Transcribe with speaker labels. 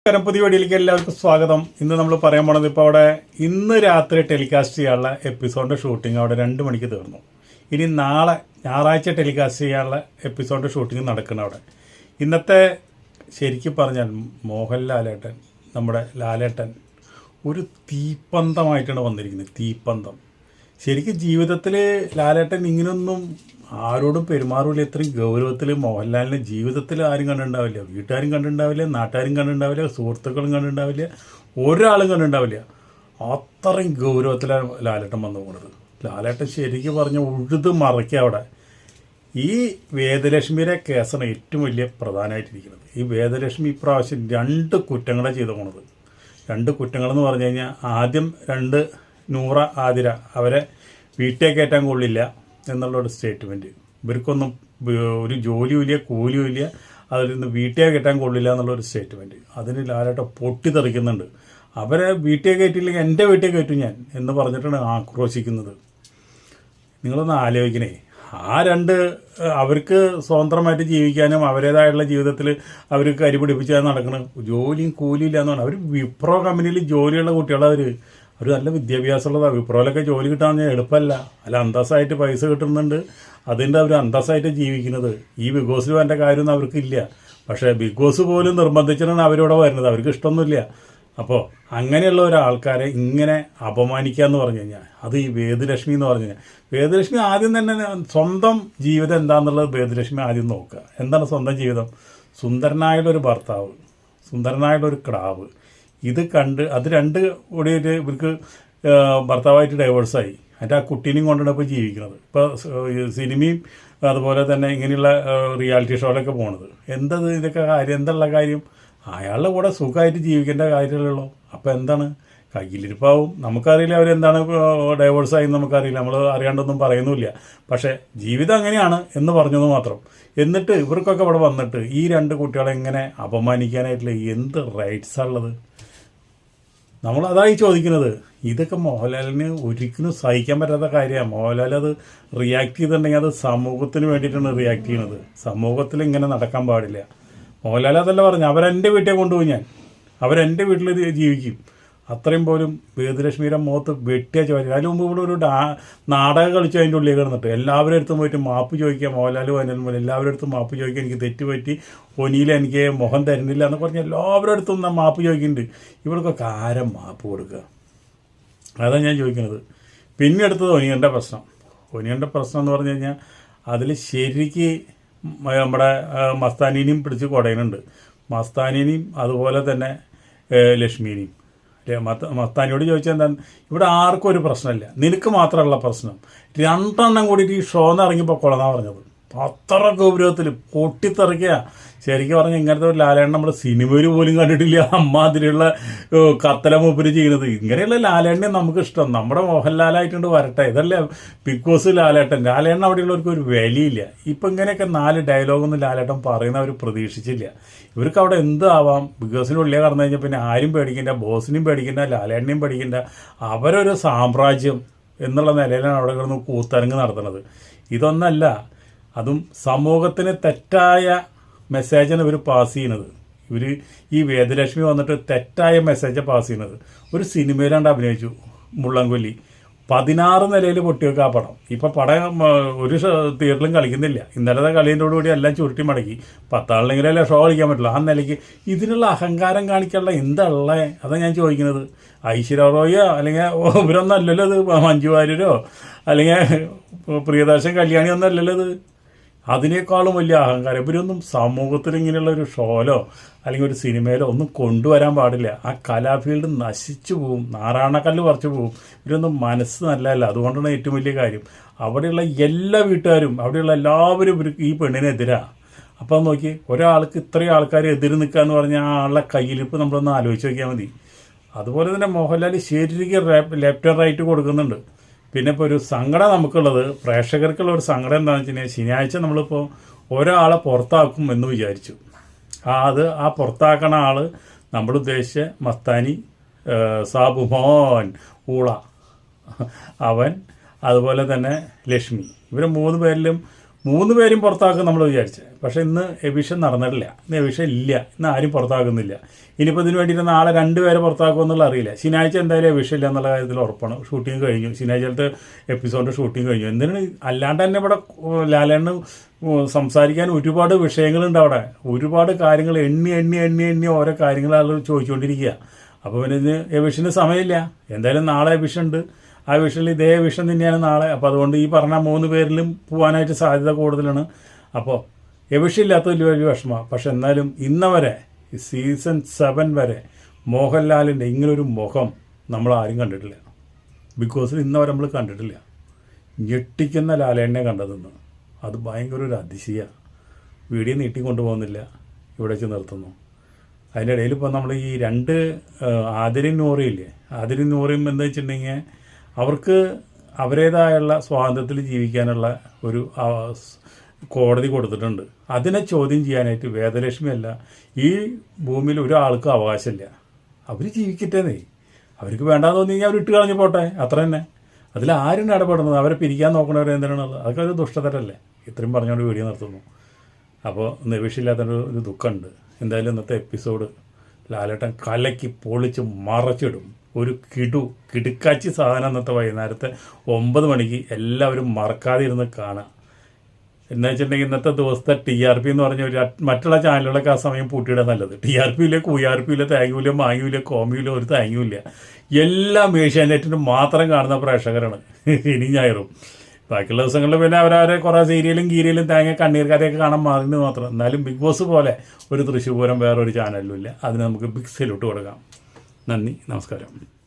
Speaker 1: നമസ്കാരം. പുതിയ വീഡിയോയിലേക്ക് എല്ലാവർക്കും സ്വാഗതം. ഇന്ന് നമ്മൾ പറയാൻ പോണത് ഇപ്പോൾ അവിടെ ഇന്ന് രാത്രി ടെലികാസ്റ്റ് ചെയ്യാനുള്ള എപ്പിസോഡിന്റെ ഷൂട്ടിംഗ് അവിടെ രണ്ട് മണിക്ക് തീർന്നു. ഇനി നാളെ ഞായറാഴ്ച ടെലികാസ്റ്റ് ചെയ്യാനുള്ള എപ്പിസോഡിന്റെ ഷൂട്ടിംഗ് നടക്കണം അവിടെ. ഇന്നത്തെ ശരിക്കും പറഞ്ഞാൽ മോഹൻലാലേട്ടൻ നമ്മുടെ ലാലേട്ടൻ ഒരു തീപ്പന്തമായിട്ടാണ് വന്നിരിക്കുന്നത്. തീപ്പന്തം. ശരിക്കും ജീവിതത്തിൽ ലാലേട്ടൻ ഇങ്ങനൊന്നും ആരോടും പെരുമാറില്ല ഇത്രയും ഗൗരവത്തിൽ മോഹൻലാലിനെ ജീവിതത്തിൽ ആരും കണ്ടിട്ടുണ്ടാവില്ല. വീട്ടുകാരും കണ്ടിട്ടുണ്ടാവില്ല നാട്ടുകാരും കണ്ടിട്ടുണ്ടാവില്ല സുഹൃത്തുക്കളും കണ്ടിട്ടുണ്ടാവില്ല ഒരാളും കണ്ടിട്ടുണ്ടാവില്ല. അത്രയും ഗൗരവത്തിലാണ് ലാലേട്ടൻ വന്നു പോകുന്നത് ലാലേട്ടൻ ശരിക്കും പറഞ്ഞ ഉഴുത് മറയ്ക്കുക അവിടെ. ഈ വേദലക്ഷ്മിയുടെ കേസാണ് ഏറ്റവും വലിയ പ്രധാനമായിട്ടിരിക്കുന്നത്. ഈ വേദലക്ഷ്മി ഇപ്രാവശ്യം രണ്ട് കുറ്റങ്ങളെ ചെയ്തു പോണത്. രണ്ട് കുറ്റങ്ങളെന്ന് പറഞ്ഞു കഴിഞ്ഞാൽ ആദ്യം രണ്ട് നൂറ ആതിര അവരെ വീട്ടിൽ കയറ്റാൻ കൊള്ളില്ല. എന്നുള്ള ഒരു സ്റ്റേറ്റ്മെന്റ് ഇവർക്കൊന്നും ഒരു ജോലിയും ഇല്ല കൂലിയും ഇല്ല. അതിൽ നിന്ന് വീട്ടിയെ കയറ്റാൻ കൊള്ളില്ല എന്നുള്ളൊരു സ്റ്റേറ്റ്മെന്റ് അതിന് ലാലേട്ട പൊട്ടിത്തെറിക്കുന്നുണ്ട്. അവരെ വീട്ടിയെ കയറ്റിയില്ലെങ്കിൽ എന്റെ വീട്ടിൽ കയറ്റും ഞാൻ എന്ന് പറഞ്ഞിട്ടാണ് ആക്രോശിക്കുന്നത്. നിങ്ങളൊന്ന് ആലോചിക്കണേ. ആ രണ്ട് അവർക്ക് സ്വതന്ത്രമായിട്ട് ജീവിക്കാനും അവരുടേതായുള്ള ജീവിതത്തിൽ അവർക്ക് കരി പിടിപ്പിച്ചാൽ നടക്കണം ജോലിയും കൂലിയില്ല എന്നാണ് അവർ വിപ്രോ കമ്പനിയിൽ ജോലിയുള്ള കുട്ടികളാണ് അവർ നല്ല വിദ്യാഭ്യാസമുള്ളതാണ് വിപ്രോയിലൊക്കെ ജോലി കിട്ടാൻ എളുപ്പമല്ല. അല്ല അന്തസ്സായിട്ട് പൈസ കിട്ടുന്നുണ്ട്. അതിന്റെ അവർ അന്തസ്സായിട്ട് ജീവിക്കുന്നത്. ഈ ബിഗ് ബോസിൽ വേണ്ട കാര്യമൊന്നും അവർക്കില്ല. പക്ഷേ ബിഗ് ബോസ് പോലും നിർബന്ധിച്ചിട്ടാണ് അവരിവിടെ വരുന്നത്. അവർക്ക് ഇഷ്ടമൊന്നുമില്ല. അപ്പോൾ അങ്ങനെയുള്ള ഒരാൾക്കാരെ ഇങ്ങനെ അപമാനിക്കുക എന്ന് പറഞ്ഞു കഴിഞ്ഞാൽ അത് ഈ വേദലക്ഷ്മി എന്ന് പറഞ്ഞു കഴിഞ്ഞാൽ വേദലക്ഷ്മി ആദ്യം തന്നെ സ്വന്തം ജീവിതം എന്താണെന്നുള്ളത് വേദലക്ഷ്മി ആദ്യം നോക്കുക. എന്താണ് സ്വന്തം ജീവിതം? സുന്ദരനായുള്ളൊരു ഭർത്താവ് സുന്ദരനായുള്ളൊരു ക്രാവ് ഇത് കണ്ട് അത് രണ്ട് കൂടി ഇവർക്ക് ഭർത്താവായിട്ട് ഡൈവേഴ്സായി അതിന്റെ ആ കുട്ടീനെയും കൊണ്ടാണ് ഇപ്പോൾ ജീവിക്കുന്നത്. ഇപ്പോൾ സിനിമയും അതുപോലെ തന്നെ ഇങ്ങനെയുള്ള റിയാലിറ്റി ഷോയിലൊക്കെ പോണത്. എന്തത് ഇതൊക്കെ കാര്യം? എന്തുള്ള കാര്യം? അയാളുടെ കൂടെ സുഖമായിട്ട് ജീവിക്കേണ്ട കാര്യമല്ലോ അപ്പോൾ എന്താണ്? കയ്യിലിരിപ്പാവും. നമുക്കറിയില്ല അവരെന്താണ് ഡൈവേഴ്സായി നമുക്കറിയില്ല. നമ്മൾ അറിയാണ്ടൊന്നും പറയുന്നുമില്ല. പക്ഷേ ജീവിതം അങ്ങനെയാണ് എന്ന് പറഞ്ഞത് മാത്രം. എന്നിട്ട് ഇവർക്കൊക്കെ ഇവിടെ വന്നിട്ട് ഈ രണ്ട് കുട്ടികളെ എങ്ങനെ അപമാനിക്കാനായിട്ടുള്ള എന്ത് റൈറ്റ്സാണ് ഉള്ളത് നമ്മൾ അതായി ചോദിക്കുന്നത് ഇതൊക്കെ മോഹൻലാലിന് ഒരിക്കലും സഹിക്കാൻ പറ്റാത്ത കാര്യമാണ്. മോഹൻലാൽ അത് റിയാക്ട് ചെയ്തിട്ടുണ്ടെങ്കിൽ അത് സമൂഹത്തിന് വേണ്ടിയിട്ടാണ് റിയാക്ട് ചെയ്യുന്നത്. സമൂഹത്തിൽ ഇങ്ങനെ നടക്കാൻ പാടില്ല. മോഹൻലാൽ അതല്ല പറഞ്ഞു അവരെന്റെ വീട്ടിൽ കൊണ്ടുപോയി ഞാൻ. അവരെന്റെ വീട്ടിൽ ജീവിക്കും. അത്രയും പോലും വേദലക്ഷ്മിയുടെ മുഖത്ത് വെട്ടിയ ചോദിച്ചു അതിന് മുമ്പ് ഇവിടെ ഒരു ഡാ നാടകം കളിച്ചു അതിന്റെ ഉള്ളിൽ കിടന്നിട്ട്. എല്ലാവരുടെ അടുത്തും പോയിട്ട് മാപ്പ് ചോദിക്കുക മോഹൻലാലും വയനാലും പോലെ എല്ലാവരുടെ അടുത്തും മാപ്പ് ചോദിക്കുക എനിക്ക് തെറ്റ് പറ്റി ഒനിയിൽ എനിക്ക് മുഖം തരുന്നില്ല എന്ന് പറഞ്ഞ് എല്ലാവരുടെ അടുത്തും ഞാൻ മാപ്പ് ചോദിക്കുന്നുണ്ട്. ഇവർക്കൊക്കെ ആരം മാപ്പ് കൊടുക്കുക? അതാണ് ഞാൻ ചോദിക്കുന്നത്. പിന്നെ അടുത്തത് ഒനിയന്റെ പ്രശ്നം. ഒനിയന്റെ പ്രശ്നം എന്ന് പറഞ്ഞു കഴിഞ്ഞാൽ അതിൽ ശരിക്ക് നമ്മുടെ മസ്താനിനെയും പിടിച്ച് കുടയുന്നുണ്ട്. മസ്താനിനെയും അതുപോലെ തന്നെ ലക്ഷ്മിനെയും. ലെ- മത്ത- മസ്താനിയോട് ചോദിച്ചാൽ എന്താണ് ഇവിടെ ആർക്കും ഒരു പ്രശ്നമില്ല. നിനക്ക് മാത്രമുള്ള പ്രശ്നം. രണ്ടെണ്ണം കൂടിയിട്ട് ഈ ഷോ എന്ന് ഇറങ്ങിപ്പോൾ കൊളന്നാ പറഞ്ഞത്. അത്ര ഗൗരവത്തിൽ പൊട്ടിത്തെറിക്കുക. ശരിക്കും പറഞ്ഞാൽ ഇങ്ങനത്തെ ഒരു ലാലേണ്ണ നമ്മുടെ സിനിമയിൽ പോലും കണ്ടിട്ടില്ല. അമ്മാതിരിയുള്ള കത്തല മൂപ്പര് ചെയ്യുന്നത്. ഇങ്ങനെയുള്ള ലാലേണ്ണയും നമുക്ക് ഇഷ്ടം. നമ്മുടെ മോഹൻലാലായിട്ടുണ്ട് വരട്ടെ. ഇതല്ലേ ബിഗ് ബോസ് ലാലേട്ടൻ. ലാലേണ്ണ അവിടെയുള്ളവർക്ക് ഒരു വിലയില്ല. ഇപ്പം ഇങ്ങനെയൊക്കെ നാല് ഡയലോഗൊന്നും ലാലേട്ടൻ പറയുന്നവർ പ്രതീക്ഷിച്ചില്ല. ഇവർക്ക് അവിടെ എന്ത് ആവാം? ബിഗ് ബോസിന്റെ ഉള്ളിൽ കടന്നു കഴിഞ്ഞാൽ പിന്നെ ആരും പേടിക്കണ്ട ബോസിനെയും പേടിക്കണ്ട ലാലേണ്ണയും പേടിക്കണ്ട. അവരൊരു സാമ്രാജ്യം എന്നുള്ള നിലയിലാണ് അവിടെ കിടന്ന് കൂത്തരങ്ങ് നടത്തുന്നത്. ഇതൊന്നല്ല അതും സമൂഹത്തിന് തെറ്റായ മെസ്സേജാണ് ഇവർ പാസ് ചെയ്യുന്നത്. ഇവർ ഈ വേദലക്ഷ്മി വന്നിട്ട് തെറ്റായ മെസ്സേജ് പാസ് ചെയ്യുന്നത്. ഒരു സിനിമയിലാണ്ട് അഭിനയിച്ചു മുള്ളൻകൊല്ലി. പതിനാറ് നിലയിൽ പൊട്ടിവെക്കുക ആ പടം. ഇപ്പം പടം ഒരു തിയേറ്ററിലും കളിക്കുന്നില്ല. ഇന്നലത്തെ കളിയോടുകൂടി എല്ലാം ചുരുട്ടി മടക്കി. പത്താളിലെങ്കിലല്ലേ ഷോ കളിക്കാൻ പറ്റില്ല ആ നിലയ്ക്ക് ഇതിനുള്ള അഹങ്കാരം കാണിക്കാനുള്ള എന്താ അതാ ഞാൻ ചോദിക്കുന്നത്. ഐശ്വര്യ റോയോ അല്ലെങ്കിൽ ഇവരൊന്നും അല്ലല്ലോ ഇത് മഞ്ജു വാര്യരോ? അല്ലെങ്കിൽ പ്രിയദർശൻ കല്യാണി ഒന്നും ഇത്? അതിനേക്കാളും വലിയ അഹങ്കാരം. ഇവരൊന്നും സമൂഹത്തിൽ ഇങ്ങനെയുള്ള ഒരു ഷോയിലോ അല്ലെങ്കിൽ ഒരു സിനിമയിലോ ഒന്നും കൊണ്ടുവരാൻ പാടില്ല. ആ കലാഫീൽഡ് നശിച്ചു പോവും. നാരായണക്കല്ല് പറിച്ചു പോവും. ഇവരൊന്നും മനസ്സ് നല്ലതല്ല. അതുകൊണ്ടാണ് ഏറ്റവും വലിയ കാര്യം. അവിടെയുള്ള എല്ലാ വീട്ടുകാരും അവിടെയുള്ള എല്ലാവരും ഈ പെണ്ണിനെതിരാ അപ്പം നോക്കി ഒരാൾക്ക് ഇത്രയും ആൾക്കാർ എതിര് നിൽക്കുക എന്ന് പറഞ്ഞാൽ ആ ആളുടെ കയ്യിലിപ്പ് നമ്മളൊന്ന് ആലോചിച്ച് നോക്കിയാൽ മതി. അതുപോലെ തന്നെ മോഹൻലാൽ ശരിക്കും ലെഫ്റ്റ് റൈറ്റ് കൊടുക്കുന്നുണ്ട്. പിന്നെ ഇപ്പോൾ ഒരു സങ്കടം നമുക്കുള്ളത് പ്രേക്ഷകർക്കുള്ള ഒരു സങ്കടം എന്താണെന്ന് വെച്ച് കഴിഞ്ഞാൽ ശനിയാഴ്ച നമ്മളിപ്പോൾ ഒരാളെ പുറത്താക്കും എന്ന് വിചാരിച്ചു. ആ അത് ആ പുറത്താക്കണ ആൾ നമ്മൾ ഉദ്ദേശിച്ച മസ്താനി സാബുമോൻ ഊള അവൻ അതുപോലെ തന്നെ ലക്ഷ്മി. ഇവരെ മൂന്ന് പേരിലും മൂന്ന് പേരും പുറത്താക്കും നമ്മൾ വിചാരിച്ചത് പക്ഷേ ഇന്ന് എവിഷൻ നടന്നിട്ടില്ല. ഇന്ന് എവിഷൻ ഇല്ല. ഇന്ന് ആരും പുറത്താക്കുന്നില്ല. ഇനിയിപ്പോൾ ഇതിന് വേണ്ടിയിട്ട് നാളെ രണ്ട് രണ്ടുപേരെ പുറത്താക്കുമെന്നുള്ള അറിയില്ല. ശനിയാഴ്ച എന്തായാലും എവിഷൻ ഇല്ല എന്നുള്ള കാര്യത്തിൽ ഉറപ്പാണ്. ഷൂട്ടിംഗ് കഴിഞ്ഞു. ശനിയാഴ്ചത്തെ എപ്പിസോഡിന്റെ ഷൂട്ടിംഗ് കഴിഞ്ഞു. എന്തിനാണ്? അല്ലാണ്ട് തന്നെ ഇവിടെ ലാലേണ് സംസാരിക്കാൻ ഒരുപാട് വിഷയങ്ങളുണ്ട് അവിടെ. ഒരുപാട് കാര്യങ്ങൾ എണ്ണി എണ്ണി എണ്ണി എണ്ണി ഓരോ കാര്യങ്ങൾ ആളുകൾ ചോദിച്ചുകൊണ്ടിരിക്കുക. അപ്പോൾ പിന്നെ ഇതിന് എവിഷന് സമയമില്ല. എന്തായാലും നാളെ എവിഷൻ ഉണ്ട് ആ വിഷനിൽ ഇതേ വിഷൻ തന്നെയാണ് നാളെ. അപ്പോൾ അതുകൊണ്ട് ഈ പറഞ്ഞ മൂന്ന് പേരിലും പോകാനായിട്ട് സാധ്യത കൂടുതലാണ്. അപ്പോൾ എവിഷില്ലാത്ത വലിയ വലിയ വിഷമമാണ് പക്ഷെ എന്നാലും ഇന്ന വരെ സീസൺ സെവൻ വരെ മോഹൻലാലിന്റെ ഇങ്ങനൊരു മുഖം നമ്മൾ ആരും കണ്ടിട്ടില്ല. ബിക്കോസ് ഇന്ന വരെ നമ്മൾ കണ്ടിട്ടില്ല. ഞെട്ടിക്കുന്ന ലാലേണ്ണെ കണ്ടതെന്ന്. അത് ഭയങ്കര ഒരു അതിശയ. വീഡിയോ നീട്ടി കൊണ്ടുപോകുന്നില്ല ഇവിടെ വെച്ച് നിർത്തുന്നു. അതിന്റെ ഇടയിൽ ഇപ്പോൾ നമ്മൾ ഈ രണ്ട് ആതിരും നോറിയില്ലേ ആതിരും നൂറിയും എന്താ വെച്ചിട്ടുണ്ടെങ്കിൽ അവർക്ക് അവരേതായുള്ള സ്വാതന്ത്ര്യത്തിൽ ജീവിക്കാനുള്ള ഒരു കോടതി കൊടുത്തിട്ടുണ്ട്. അതിനെ ചോദ്യം ചെയ്യാനായിട്ട് വേദലക്ഷ്മി അല്ല ഈ ഭൂമിയിൽ ഒരാൾക്കും അവകാശമില്ല. അവർ ജീവിക്കട്ടേന്നേ. അവർക്ക് വേണ്ടാന്ന് തോന്നി കഴിഞ്ഞാൽ അവർ ഇട്ട് കളഞ്ഞു പോട്ടെ. അത്ര തന്നെ. അതിൽ ആരും ഇടപെടുന്നത് അവരെ പിരിക്കാൻ നോക്കണവരെ എന്തിനാണുള്ളത്? അതൊക്കെ ഒരു ദുഷ്ടതരല്ലേ? ഇത്രയും പറഞ്ഞുകൊണ്ട് വീഡിയോ നിർത്തുന്നു. അപ്പോൾ നിവിഷില്ലാത്തൊരു ഒരു ദുഃഖമുണ്ട്. എന്തായാലും ഇന്നത്തെ എപ്പിസോഡ് ലാലേട്ടൻ കലക്കി പൊളിച്ച് മറച്ചിടും. ഒരു കിടു കിടുക്കാച്ചി സാധനം ഇന്നത്തെ വൈകുന്നേരത്തെ ഒമ്പത് മണിക്ക് എല്ലാവരും മറക്കാതെ ഇരുന്ന് കാണാം. എന്ന് വെച്ചിട്ടുണ്ടെങ്കിൽ ഇന്നത്തെ ദിവസത്തെ ടി ആർ പി എന്ന് പറഞ്ഞ ഒരു മറ്റുള്ള ചാനലുകളൊക്കെ ആ സമയം പൂട്ടിയിടാൻ നല്ലത്. ടി ആർ പി ഇല്ല കുയ് ആർ പി ഇല്ല തേങ്ങൂല മാങ്ങൂല കോമിയില്ല ഒരു തേങ്ങൂല്ല. എല്ലാം ഏഷ്യാനെറ്റിന് മാത്രം കാണുന്ന പ്രേക്ഷകരാണ്. ഇനി ഞായറും. ബാക്കിയുള്ള ദിവസങ്ങളിൽ പിന്നെ അവരവരെ കുറേ സീരിയലും കീരിയലും തേങ്ങ കണ്ണീർ കഥയൊക്കെ കാണാൻ മാറുന്നത് മാത്രം. എന്നാലും ബിഗ് ബോസ് പോലെ ഒരു തൃശ്ശൂപൂരം വേറൊരു ചാനലിലും ഇല്ല. അതിന് നമുക്ക് ബിഗ് സെലൂട്ട് കൊടുക്കാം. നന്ദി. നമസ്കാരം.